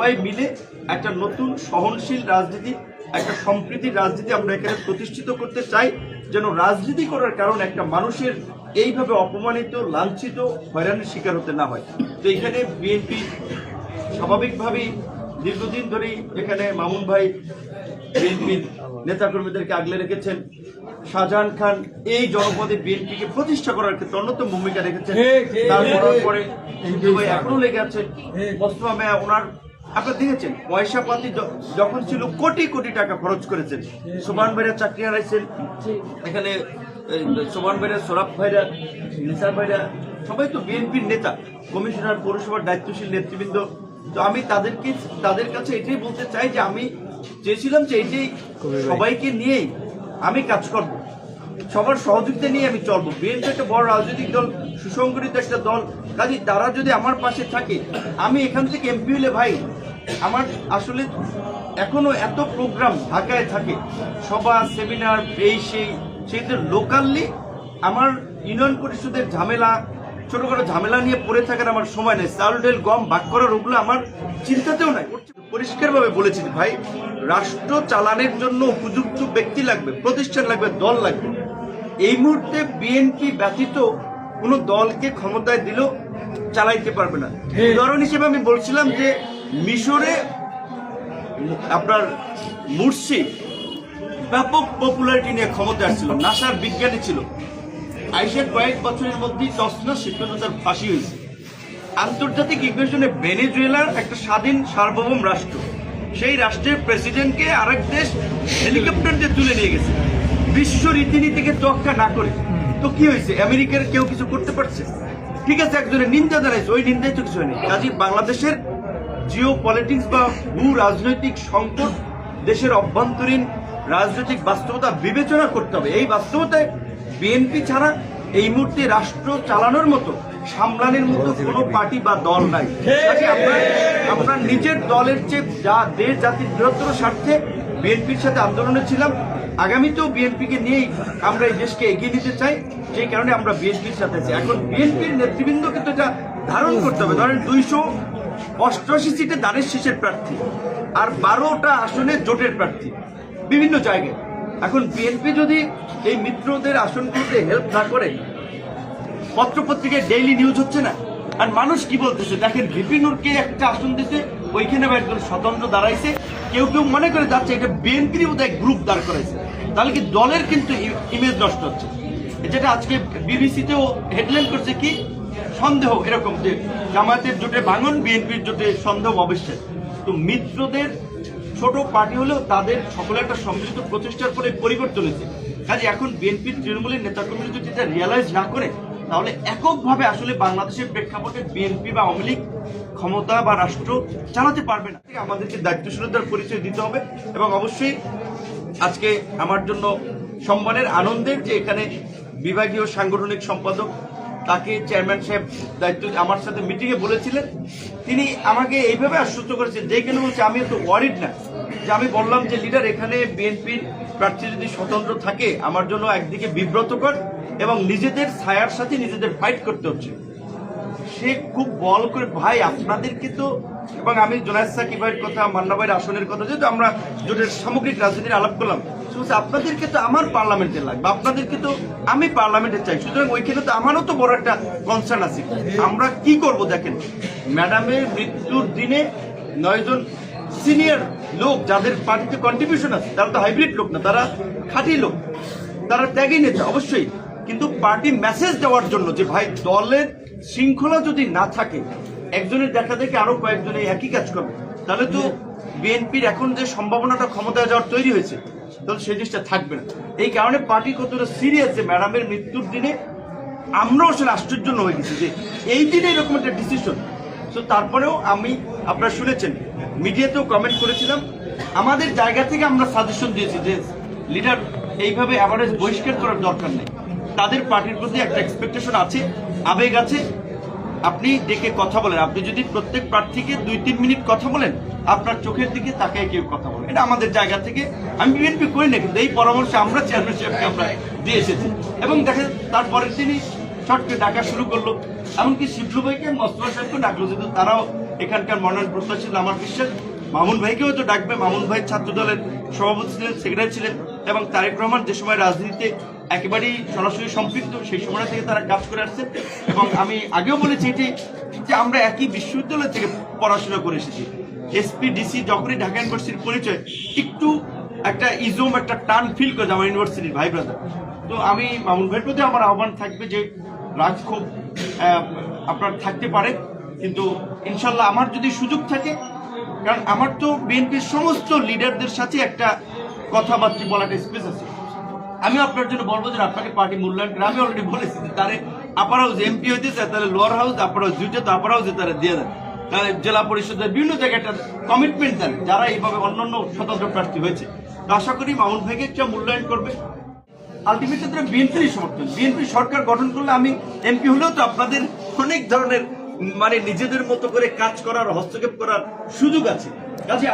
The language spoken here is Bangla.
সবাই মিলে একটা নতুন সহনশীল রাজনীতি একটা সম্প্রীতির রাজনীতি আমরা এখানে প্রতিষ্ঠিত করতে চাই যেন রাজনীতি করার কারণে একটা মানুষের এইভাবে অপমানিত লাঞ্ছিত হয়রানির শিকার হতে না হয়। তো এখানে বিএনপি স্বাভাবিকভাবেই দীর্ঘদিন ধরেই এখানে মামুন ভাই বিএনপির নেতাকর্মীদেরকে আগলে রেখেছেন। শাহজাহান খান এই জনপদে বিএনপিকে প্রতিষ্ঠা করার ক্ষেত্রে অন্যতম ভূমিকা রেখেছেন। তার পরে এখনও লেগে আছেন। মোস্তফা মেয়া ওনার আপনারা দেখেছেন পয়সা পাতি য- যখন ছিল কোটি কোটি টাকা খরচ করেছেন, সুমান ভাইরা চাকরি হারাইছেন, এখানে সোমান ভাইরা সোরাব ভাইরা নিসার ভাইরা, সবাই তো বিএনপির নেতা, কমিশনার, পৌরসভার দায়িত্বশীল নেতৃবৃন্দ। তো আমি তাদেরকে, তাদের কাছে এটাই বলতে চাই যে আমি চেয়েছিলাম যে এটাই সবাইকে নিয়েই আমি কাজ করব। সবার সহযোগিতা নিয়ে আমি চলবো। বিএনপি একটা বড় রাজনৈতিক দল সুসংগঠিত একটা দল। কাজে তারা যদি আমার পাশে থাকে, আমি এখান থেকে এমপি হলে ভাই, আমার আসলে এখনও এত প্রোগ্রাম ঢাকায় থাকে, সভা সেমিনার এই সেই সেইটা লোকালি আমার ইউনিয়ন পরিষদের ঝামেলা, ছোটখাটো ঝামেলা নিয়ে পড়ে থাকার আমার সময় নেই। চাল ডেল গম ভাগ করার ওগুলো আমার চিন্তাতেও নাই। পরিষ্কারভাবে বলেছি ভাই, রাষ্ট্র চালানোর জন্য উপযুক্ত ব্যক্তি লাগবে, প্রতিষ্ঠান লাগবে, দল লাগবে। এই মুহূর্তে বিএনপি ব্যতীত কোনো দলকে ক্ষমতায় দিলেও চালাইতে পারবে না। উদাহরণ হিসেবে আমি বলছিলাম যে মিশরে আপনার মুর্শি ব্যাপক পপুলারিটি নিয়ে ক্ষমতা আসছিল, নাসার বিজ্ঞানী ছিল। আইসের কয়েক বছরের মধ্যেই তসনা সেখানে তার ফাঁসি হয়েছে। আন্তর্জাতিক ইকুয়েশনে ভেনেজুয়েলার একটা স্বাধীন সার্বভৌম রাষ্ট্র। সেই রাষ্ট্রের প্রেসিডেন্টকে আরেক দেশ হেলিকপ্টার দিয়ে তুলে নিয়ে গেছে। বিশ্ব রীতিনীতিকে তোয়াক্কা না করে তো কি হয়েছে? আমেরিকার কেউ কিছু করতে পারছে? ঠিক আছে, একজনের নিন্দা জানাইছে, ওই নিন্দায় তো কিছু হয়নি। কাজী বাংলাদেশের জিও পলিটিক্স বা ভূ রাজনৈতিক সংকট দেশের অভ্যন্তরীণ রাজনৈতিক বাস্তবতা বিবেচনা করতে হবে। এই বাস্তবতায় বিএনপি ছাড়া এই মুহূর্তে রাষ্ট্র চালানোর মতো, সামলানোর মতো কোনো পার্টি বা দল নাই। আমরা নিজের দলের চেয়ে যা দেশ, জাতির বৃহত্তর স্বার্থে বিএনপির সাথে আন্দোলনে ছিলাম। আগামীতেও বিএনপিকে নিয়েই আমরা এই দেশকে এগিয়ে নিতে চাই সেই কারণে আমরা বিএনপির সাথে আছি। এখন বিএনপির নেতৃবৃন্দকে তো এটা ধারণ করতে হবে। ধরেন দুইশো অষ্টআশি সিটে দানের শেষের প্রার্থী আর বারোটা আসনে জোটের প্রার্থী বিভিন্ন জায়গায়। এখন বিএনপি যদি এই মিত্রদের আসনগুলোতে হেল্প না করে, পত্রপত্রিকায় ডেইলি নিউজ হচ্ছে না। আর মানুষ কি বলতেছে? দেখেন বিপিনুরকে একটা আসন দিতে ওইখানে একজন স্বতন্ত্র দাঁড়াইছে। কেউ কেউ মনে করে যাচ্ছে এটা বিএনপির বোধ গ্রুপ দাঁড় করাইছে। তাহলে কি দলের কিন্তু ইমেজ নষ্ট হচ্ছে? যেটা আজকে বিবিসিতেও হেডলাইন করছে কি? সন্দেহ এরকম যে জামায়াতের জোটে ভাঙন, বিএনপির জোটে সন্দেহ অবশ্যই। তো মিত্রদের ছোট পার্টি হলেও তাদের সকলে একটা সম্মিলিত প্রচেষ্টার ফলে পরিবর্তন হয়েছে। কাজে এখন বিএনপির তৃণমূলের নেতাকর্মীরা যদি রিয়ালাইজ না করে তাহলে এককভাবে আসলে বাংলাদেশের প্রেক্ষাপটে বিএনপি বা আওয়ামী লীগ ক্ষমতা বা রাষ্ট্র চালাতে পারবে না। আমাদেরকে দায়িত্বশীলতার পরিচয় দিতে হবে এবং অবশ্যই আজকে আমার জন্য সম্মানের আনন্দের যে এখানে বিভাগীয় সাংগঠনিক সম্পাদক তাকে চেয়ারম্যান সাহেব দায়িত্ব আমার সাথে মিটিংয়ে বলেছিলেন। তিনি আমাকে এইভাবে আশ্বস্ত করেছেন যে কেন বলছে, আমি এত ওয়ারিড না। যে আমি বললাম যে লিডার এখানে বিএনপির প্রার্থী যদি স্বতন্ত্র থাকে, আমার জন্য একদিকে বিব্রতকর এবং নিজেদের ছায়ার সাথে নিজেদের ফাইট করতে হচ্ছে। সে খুব বল করে, ভাই, আপনাদেরকে তো এবং আমি জোনায়দ সাকিব ভাইয়ের কথা, মান্না ভাইয়ের আসনের কথা যেহেতু আমরা জোটের সামগ্রিক রাজনীতির আলাপ করলাম আপনাদেরকে তো আমার পার্লামেন্টে লাগবে, আপনাদেরকে তো আমি পার্লামেন্টে চাই, সুতরাং ওইখানে তো আমারও তো বড় একটা কনসার্ন আছে। আমরা কি করব দেখেন ম্যাডামের মৃত্যুর দিনে নয়জন সিনিয়র লোক যাদের পার্টিতে কন্ট্রিবিউশন আছে, তারা তো হাইব্রিড লোক না, তারা খাঁটি লোক। তারা ত্যাগী নেতা, অবশ্যই। কিন্তু পার্টি মেসেজ দেওয়ার জন্য যে, ভাই, দলের শৃঙ্খলা যদি না থাকে, একজনের দেখা দেখে আরও কয়েকজন একই কাজ করবে, তাহলে তো বিএনপির এখন যে সম্ভাবনাটা ক্ষমতায় যাওয়ার তৈরি হয়েছে, তাহলে সেই জিনিসটা থাকবে না। এই কারণে পার্টি কতটা সিরিয়াস যে ম্যাডামের মৃত্যুর দিনে আমরাও আসলে আশ্চর্য হয়ে গেছি যে, এই দিনে এরকম একটা ডিসিশন তো তারপরেও আমি, আপনারা শুনেছেন, মিডিয়াতেও কমেন্ট করেছিলাম। আমাদের জায়গা থেকে আমরা সাজেশন দিয়েছি যে লিডার এইভাবে অ্যাভারেজ বহিষ্কার করার দরকার নেই। তাদের পার্টির প্রতি একটা এক্সপেকটেশন আছে, আবেগ আছে। আপনি ডেকে কথা বলেন। আপনি যদি প্রত্যেক প্রার্থীকে দুই তিন মিনিট কথা বলেন, আপনার চোখের দিকে তাকায় কেউ কথা বলেন এটা আমাদের জায়গা থেকে। আমি বিএনপি করি না কিন্তু এই পরামর্শ আমরা চেয়ারম্যান সাহেবকে আমরা দিয়ে এসেছি। এবং দেখেন তারপরের দিনই শর্টকে ডাকা শুরু করল। এমনকি শিবলু ভাইকে মস্তফা সাহেবকে ডাকলো, যেহেতু তারাও এখানকার মনোনয়ন প্রত্যাশী আমার বিশ্বাস মামুন ভাইকেও তো ডাকবে। মামুন ভাই ছাত্র দলের সভাপতি ছিলেন, সেক্রেটারি ছিলেন এবং তারেক রহমান যে সময় রাজনীতিতে একেবারেই সরাসরি সম্পৃক্ত, সেই সময় থেকে তারা কাজ করে আসছেন এবং আমি আগেও বলেছি এটি যে আমরা একই বিশ্ববিদ্যালয় থেকে পড়াশোনা করে এসেছি। এসপি, ডিসি, যখনই ঢাকা ইউনিভার্সিটির পরিচয়, একটু একটা ইজম, একটা টান ফিল করে আমার ইউনিভার্সিটির ভাই ব্রাদার তো আমি মামুন ভাইয়ের প্রতি আমার আহ্বান থাকবে যে খুব আপনার থাকতে পারে, কিন্তু ইনশাল্লাহ আমার যদি সুযোগ থাকে, কারণ আমার তো বিএনপির সমস্ত লিডারদের সাথে একটা কথাবার্তা বলার স্পেস আছে। আমি আপনার জন্য বলব যে আপনাকে পার্টি মূল্যায়ন করে আমি অলরেডি বলেছি যে তারে আপার হাউস এমপি হইতে চায় তাহলে লোয়ার হাউস আপার হাউস দুইটা তো আপার হাউসে তারা দিয়ে দেন। তাহলে জেলা পরিষদের বিভিন্ন জায়গায় একটা কমিটমেন্ট দেন, যারা এইভাবে অন্যান্য স্বতন্ত্র প্রার্থী হয়েছে। আশা করি মামুন ভাইকে একটা মূল্যায়ন করবে। আলটিমেটলি তারা বিএনপির সমর্থন। বিএনপি সরকার গঠন করলে আমি এমপি হলেও তো আপনাদের অনেক ধরনের মানে নিজেদের মতো করে কাজ করার, হস্তক্ষেপ করার সুযোগ আছে। কাজে